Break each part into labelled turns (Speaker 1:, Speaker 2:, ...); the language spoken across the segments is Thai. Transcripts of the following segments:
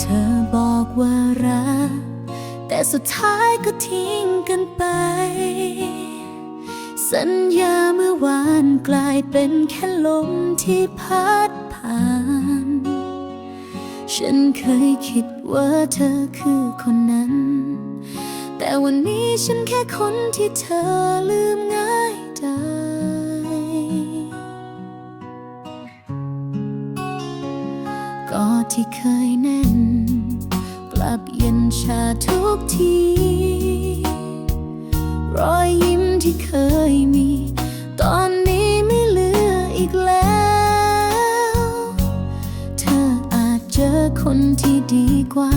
Speaker 1: ธอบอกว่ารัก แต่สุดท้ายก็ทิ้งกันไป สัญญาเมื่อวานกลายเป็นแค่ลมที่พัดผ่าน ฉันเคยคิดว่าเธอคือคนนั้น แต่วันนี้ฉันแค่คนที่เธอลืมง่ายได้ ก็ที่เคยแน่น กลับเย็นชาทุกที รอยยิ้มที่เคยมี ตอนนี้ไม่เหลืออีกแล้ว เธออาจเจอคนที่ดีกว่า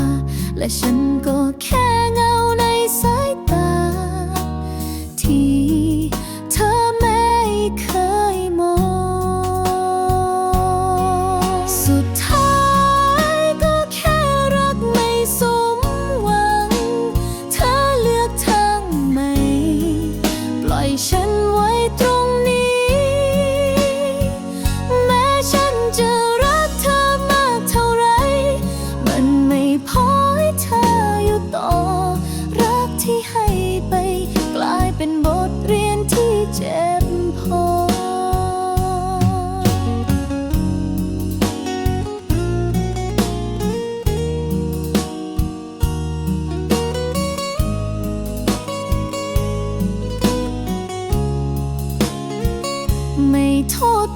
Speaker 1: และฉันก็แค่เงา ปล่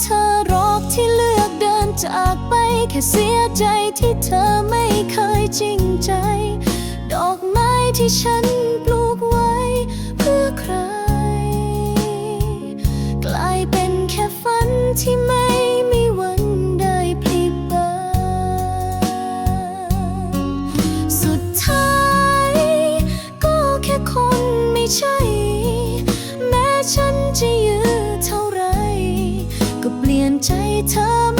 Speaker 1: เธอรอกที่เลือกเดินจากไป แค่เสียใจที่เธอไม่เคยจริงใจ ดอกไม้ที่ฉันปลูกไว้ เพื่อใคร กลายเป็นแค่ฝันที่ไม่มีวันได้พลิกสุดท้าย ก็แค่คนไม่ใช่ ใจเธอ